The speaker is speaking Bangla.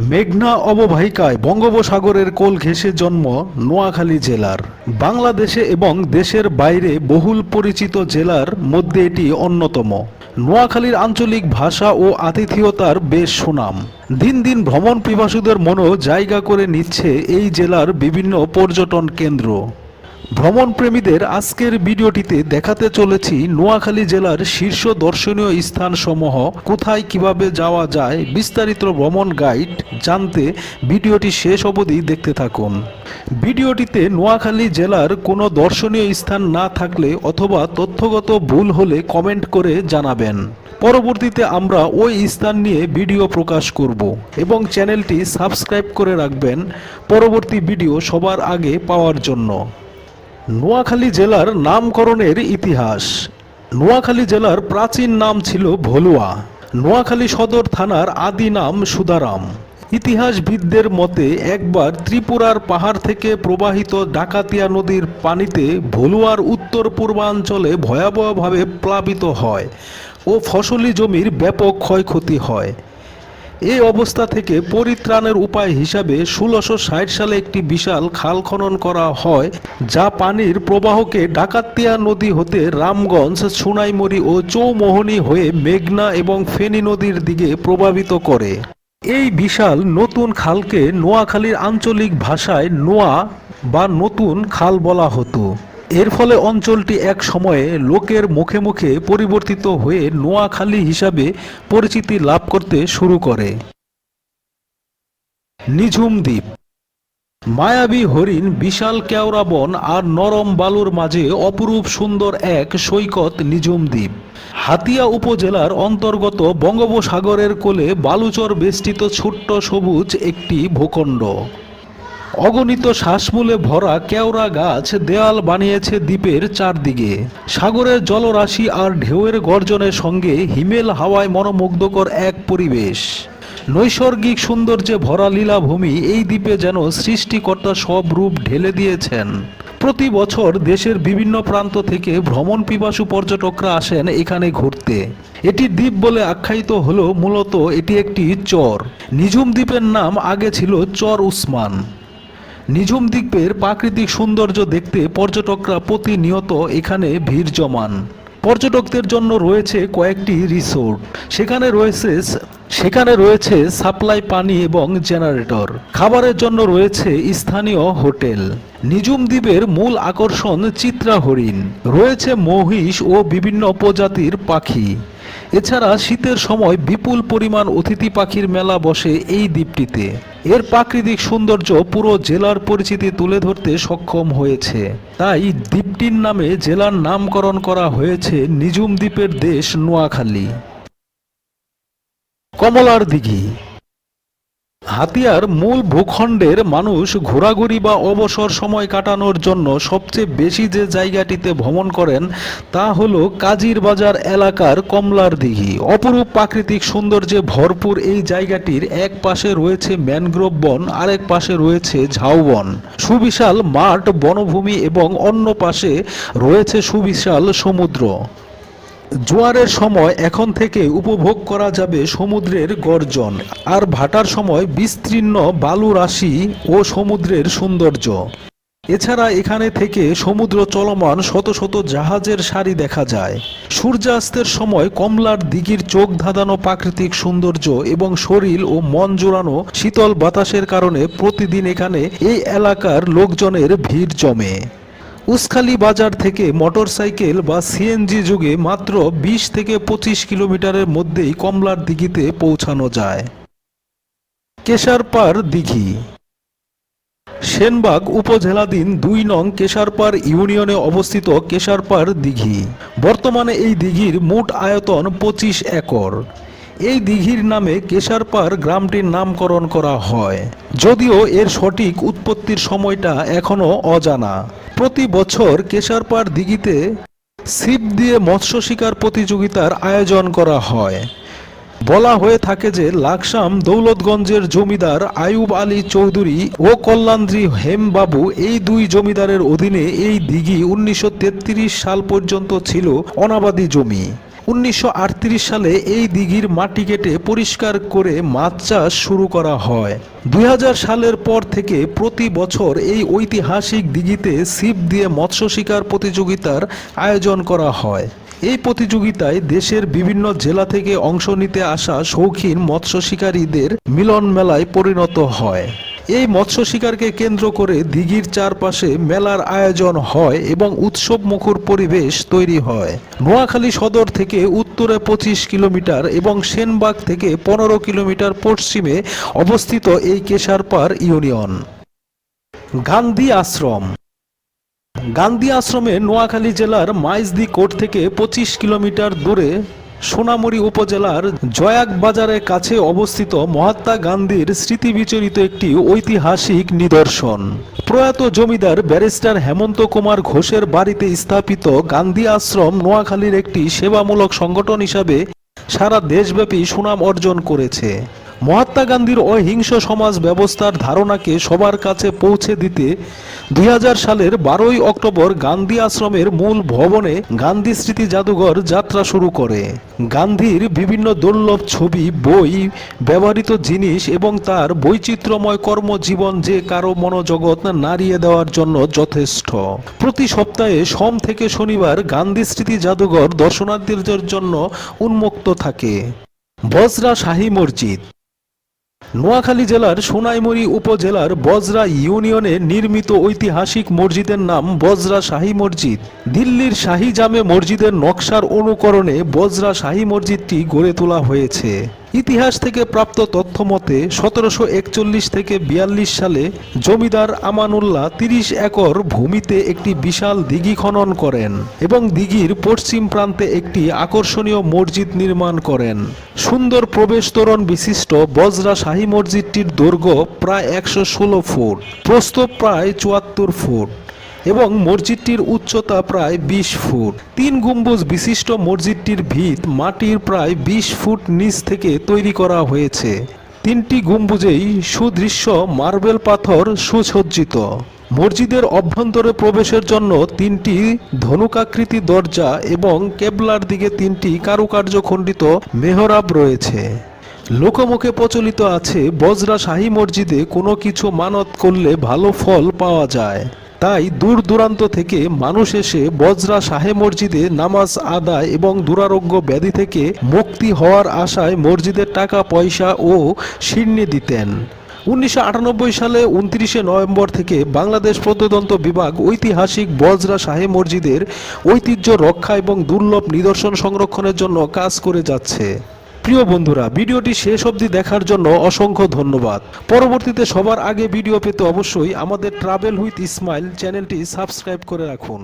মেঘনা অববাহিকায় বঙ্গোপসাগরের কোল ঘেঁষে জন্ম নোয়াখালী জেলার। বাংলাদেশে এবং দেশের বাইরে বহুল পরিচিত জেলার মধ্যে এটি অন্যতম। নোয়াখালীর আঞ্চলিক ভাষা ও আতিথেয়তার বেশ সুনাম। দিন দিন ভ্রমণ পিপাসুদের মনও জায়গা করে নিচ্ছে এই জেলার বিভিন্ন পর্যটন কেন্দ্র। ভ্রমণ প্রেমীদের আজকের ভিডিওটিতে দেখাতে চলেছি নোয়াখালী জেলার শীর্ষ দর্শনীয় স্থানসমূহ, কোথায় কীভাবে যাওয়া যায়, বিস্তারিত ভ্রমণ গাইড জানতে ভিডিওটি শেষ অবধি দেখতে থাকুন। ভিডিওটিতে নোয়াখালী জেলার কোনো দর্শনীয় স্থান না থাকলে অথবা তথ্যগত ভুল হলে কমেন্ট করে জানাবেন। পরবর্তীতে আমরা ওই স্থান নিয়ে ভিডিও প্রকাশ করব এবং চ্যানেলটি সাবস্ক্রাইব করে রাখবেন। পরবর্তী ভিডিও সবার আগে পাওয়ার জন্য। নোয়াখালী জেলার নামকরণের ইতিহাস। নোয়াখালী জেলার প্রাচীন নাম ছিল ভলুয়া। নোয়াখালী সদর থানার আদি নাম সুদারাম। ইতিহাসবিদদের মতে, একবার ত্রিপুরার পাহাড় থেকে প্রবাহিত ডাকাতিয়া নদীর পানিতে ভলুয়ার উত্তর পূর্বাঞ্চলে ভয়াবহভাবে প্লাবিত হয় ও ফসলি জমির ব্যাপক ক্ষয়ক্ষতি হয়। এই অবস্থা থেকে পরিত্রাণের উপায় হিসাবে ষোলোশো সালে একটি বিশাল খাল খনন করা হয়, যা পানির প্রবাহকে ডাকাতিয়া নদী হতে রামগঞ্জ, সুনাইমুড়ি ও চৌমোহনী হয়ে মেঘনা এবং ফেনী নদীর দিকে প্রভাবিত করে। এই বিশাল নতুন খালকে নোয়াখালীর আঞ্চলিক ভাষায় নোয়া বা নতুন খাল বলা হতো। এর ফলে অঞ্চলটি এক সময়ে লোকের মুখে মুখে পরিবর্তিত হয়ে নোয়াখালী হিসাবে পরিচিতি লাভ করতে শুরু করে। নিঝুম দ্বীপ। মায়াবী হরিণ, বিশাল কেওড়া বন আর নরম বালুর মাঝে অপরূপ সুন্দর এক সৈকত নিঝুম দ্বীপ। হাতিয়া উপজেলার অন্তর্গত বঙ্গোপসাগরের কোলে বালুচর বেষ্টিত ছোট্ট সবুজ একটি ভূখণ্ড। অগণিত শ্বাসমূলে ভরা কেওড়া গাছ দেয়াল বানিয়েছে দ্বীপের চারদিকে। সাগরের জলরাশি আর ঢেউয়ের গর্জনের সঙ্গে হিমেল হাওয়ায় মনোমুগ্ধকর এক পরিবেশ। নৈসর্গিক সৌন্দর্যে ভরা লীলাভূমি এই দ্বীপে যেন সৃষ্টিকর্তা সব রূপ ঢেলে দিয়েছেন। প্রতি বছর দেশের বিভিন্ন প্রান্ত থেকে ভ্রমণ পিপাসু পর্যটকরা আসেন এখানে ঘুরতে। এটি দ্বীপ বলে আখ্যায়িত হলেও মূলত এটি একটি চর। নিঝুম দ্বীপের নাম আগে ছিল চর উসমান। নিঝুম দ্বীপের প্রাকৃতিক সৌন্দর্য দেখতে পর্যটকরা প্রতিনিয়ত এখানে ভিড় জমান। পর্যটকদের জন্য রয়েছে কয়েকটি রিসোর্ট। সেখানে রয়েছে সেখানে রয়েছে সাপ্লাই পানি এবং জেনারেটর। খাবারের জন্য রয়েছে স্থানীয় হোটেল। নিঝুম দ্বীপের মূল আকর্ষণ চিত্রা হরিণ রয়েছে মহিষ ও বিভিন্ন প্রজাতির পাখি। এছাড়া শীতের সময় বিপুল পরিমাণ অতিথি পাখির মেলা বসে এই দ্বীপটিতে। এর প্রাকৃতিক সৌন্দর্য পুরো জেলার পরিচিতি তুলে ধরতে সক্ষম হয়েছে। তাই দ্বীপটির নামে জেলার নামকরণ করা হয়েছে নিজুম দ্বীপের দেশ নোয়াখালী। কমলার দিঘি। হাতিয়ার মূল ভূখণ্ডের মানুষ ঘোরাঘুরি বা অবসর সময় কাটানোর জন্য সবচেয়ে বেশি যে জায়গাটিতে ভ্রমণ করেন, তা হলো কাজীর বাজার এলাকার কমলার দিঘি। অপরূপ প্রাকৃতিক সৌন্দর্যে ভরপুর এই জায়গাটির এক পাশে রয়েছে ম্যানগ্রোভ বন, আরেক পাশে রয়েছে ঝাউবন সুবিশাল মাঠ, বনভূমি এবং অন্য পাশে রয়েছে সুবিশাল সমুদ্র। জোয়ারের সময় এখন থেকে উপভোগ করা যাবে সমুদ্রের গর্জন। আর ভাটার সময় বিস্তীর্ণ বালু রাশি ও সমুদ্রের সৌন্দর্য। এছাড়া এখানে থেকে সমুদ্র চলমান শত শত জাহাজের সারি দেখা যায়। সূর্যাস্তের সময় কমলার দিঘির চোখ ধাঁধানো প্রাকৃতিক সৌন্দর্য এবং শরীর ও মন জোড়ানো শীতল বাতাসের কারণে প্রতিদিন এখানে এই এলাকার লোকজনের ভিড় জমে। উসখালি বাজার থেকে মোটর সাইকেল বা সিএনজি যুগে মাত্র বিশ থেকে পঁচিশ কিলোমিটারের মধ্যেই কমলার দিঘিতে পৌঁছানো যায়। কেশারপাড় দিঘি। সেনবাগ উপজেলাধীন দুই নং কেশারপাড় ইউনিয়নে অবস্থিত কেশারপাড় দিঘি। বর্তমানে এই দিঘির মোট আয়তন পঁচিশ একর। এই দিঘির নামে কেশারপাড় গ্রামটির নামকরণ করা হয়। যদিও এর সঠিক উৎপত্তির সময়টা এখনও অজানা। প্রতি বছর কেশারপাড় দিঘিতে ছিপ দিয়ে মৎস্য শিকার প্রতিযোগিতার আয়োজন করা হয়। বলা হয়ে থাকে যে লাকসাম দৌলতগঞ্জের জমিদার আয়ুব আলী চৌধুরী ও কল্যাণদ্রী হেমবাবু এই দুই জমিদারের অধীনে এই দিঘি উনিশশো তেত্রিশ সাল পর্যন্ত ছিল অনাবাদী জমি। উনিশশো আটত্রিশ সালে এই দিঘির মাটি কেটে পরিষ্কার করে মাছ চাষ শুরু করা হয়। দু হাজার সালের পর থেকে প্রতি বছর এই ঐতিহাসিক দিঘিতে ছিপ দিয়ে মৎস্য শিকার প্রতিযোগিতার আয়োজন করা হয়। এই প্রতিযোগিতায় দেশের বিভিন্ন জেলা থেকে অংশ নিতে আসা শৌখিন মৎস্য শিকারীদের মিলন মেলায় পরিণত হয়। এই মৎস্য শিকারকে কেন্দ্র করে দিঘির চারপাশে মেলার আয়োজন হয় এবং উৎসব মুখর পরিবেশ তৈরি হয়। নোয়াখালী সদর থেকে উত্তরে পঁচিশ কিলোমিটার এবং সেনবাগ থেকে পনেরো কিলোমিটার পশ্চিমে অবস্থিত এই কেশারপাড় ইউনিয়ন। গান্ধী আশ্রম। গান্ধী আশ্রমে নোয়াখালী জেলার মাইজদি কোট থেকে পঁচিশ কিলোমিটার দূরে সোনামুড়ি উপজেলার জয়াক বাজারের কাছে অবস্থিত মহাত্মা গান্ধীর স্মৃতি বিচরিত একটি ঐতিহাসিক নিদর্শন। প্রয়াত জমিদার ব্যারিস্টার হেমন্ত কুমার ঘোষের বাড়িতে স্থাপিত গান্ধী আশ্রম নোয়াখালীর একটি সেবামূলক সংগঠন হিসাবে সারা দেশব্যাপী সুনাম অর্জন করেছে। মহাত্মা গান্ধীর অহিংস সমাজ ব্যবস্থার ধারণাকে সবার কাছে পৌঁছে দিতে দুই হাজার সালের বারোই অক্টোবর গান্ধী আশ্রমের মূল ভবনে গান্ধী স্মৃতি জাদুঘর যাত্রা শুরু করে। গান্ধীর বিভিন্ন দুর্লভ ছবি, বই, ব্যবহৃত জিনিস এবং তার বৈচিত্র্যময় কর্মজীবন যে কারও মনোজগৎ নাড়িয়ে দেওয়ার জন্য যথেষ্ট। প্রতি সপ্তাহে সোম থেকে শনিবার গান্ধী স্মৃতি জাদুঘর দর্শনার্থীদের জন্য উন্মুক্ত থাকে। বজরা শাহী মসজিদ নোয়াখালী জেলার সোনাইমুড়ি উপজেলার বজরা ইউনিয়নে নির্মিত ঐতিহাসিক মসজিদের নাম বজরা শাহী মসজিদ। দিল্লির শাহী জামে মসজিদের নকশার অনুকরণে বজরা শাহী মসজিদটি গড়ে তোলা হয়েছে। ইতিহাস থেকে প্রাপ্ত তথ্য মতে, সতেরোশো একচল্লিশ থেকে বিয়াল্লিশ সালে জমিদার আমানুল্লাহ তিরিশ একর ভূমিতে একটি বিশাল দিঘি খনন করেন এবং দিঘির পশ্চিম প্রান্তে একটি আকর্ষণীয় মসজিদ নির্মাণ করেন। সুন্দর প্রবেশ তোরণ বিশিষ্ট বজরা শাহী মসজিদটির দৈর্ঘ্য প্রায় একশো ষোলো ফুট, প্রস্থ প্রায় চুয়াত্তর ফুট। এবং মসজিদটির উচ্চতা প্রায় বিশ ফুট। তিন গম্বুজ বিশিষ্ট মসজিদটির ভিত মাটির প্রায় বিশ ফুট নিচ থেকে তৈরি করা হয়েছে। তিনটি গম্বুজেই সুদৃশ্য মার্বেল পাথর সুসজ্জিত। মসজিদের অভ্যন্তরে প্রবেশের জন্য তিনটি ধনুকাকৃতি দরজা এবং কেবলার দিকে তিনটি কারুকার্য খণ্ডিত মেহরাব রয়েছে। লোকমুখে প্রচলিত আছে বজরা শাহী মসজিদে কোনো কিছু মানত করলে ভালো ফল পাওয়া যায়। তাই দূর দূরান্ত থেকে মানুষ এসে বজরা শাহে মসজিদে নামাজ আদায় এবং দুরারোগ্য ব্যাধি থেকে মুক্তি হওয়ার আশায় মসজিদের টাকা, পয়সা ও শিরনি দিতেন। উনিশশো আটানব্বই সালে উনত্রিশে নভেম্বর থেকে বাংলাদেশ প্রত্নতন্ত্র বিভাগ ঐতিহাসিক বজরা শাহে মসজিদের ঐতিহ্য রক্ষা এবং দুর্লভ নিদর্শন সংরক্ষণের জন্য কাজ করে যাচ্ছে। প্রিয় বন্ধুরা, ভিডিওটি শেষ অবধি দেখার জন্য অসংখ্য ধন্যবাদ। পরবর্তীতে সবার আগে ভিডিও পেতে অবশ্যই আমাদের ট্রাভেল উইথ ইসমাইল চ্যানেলটি সাবস্ক্রাইব করে রাখুন।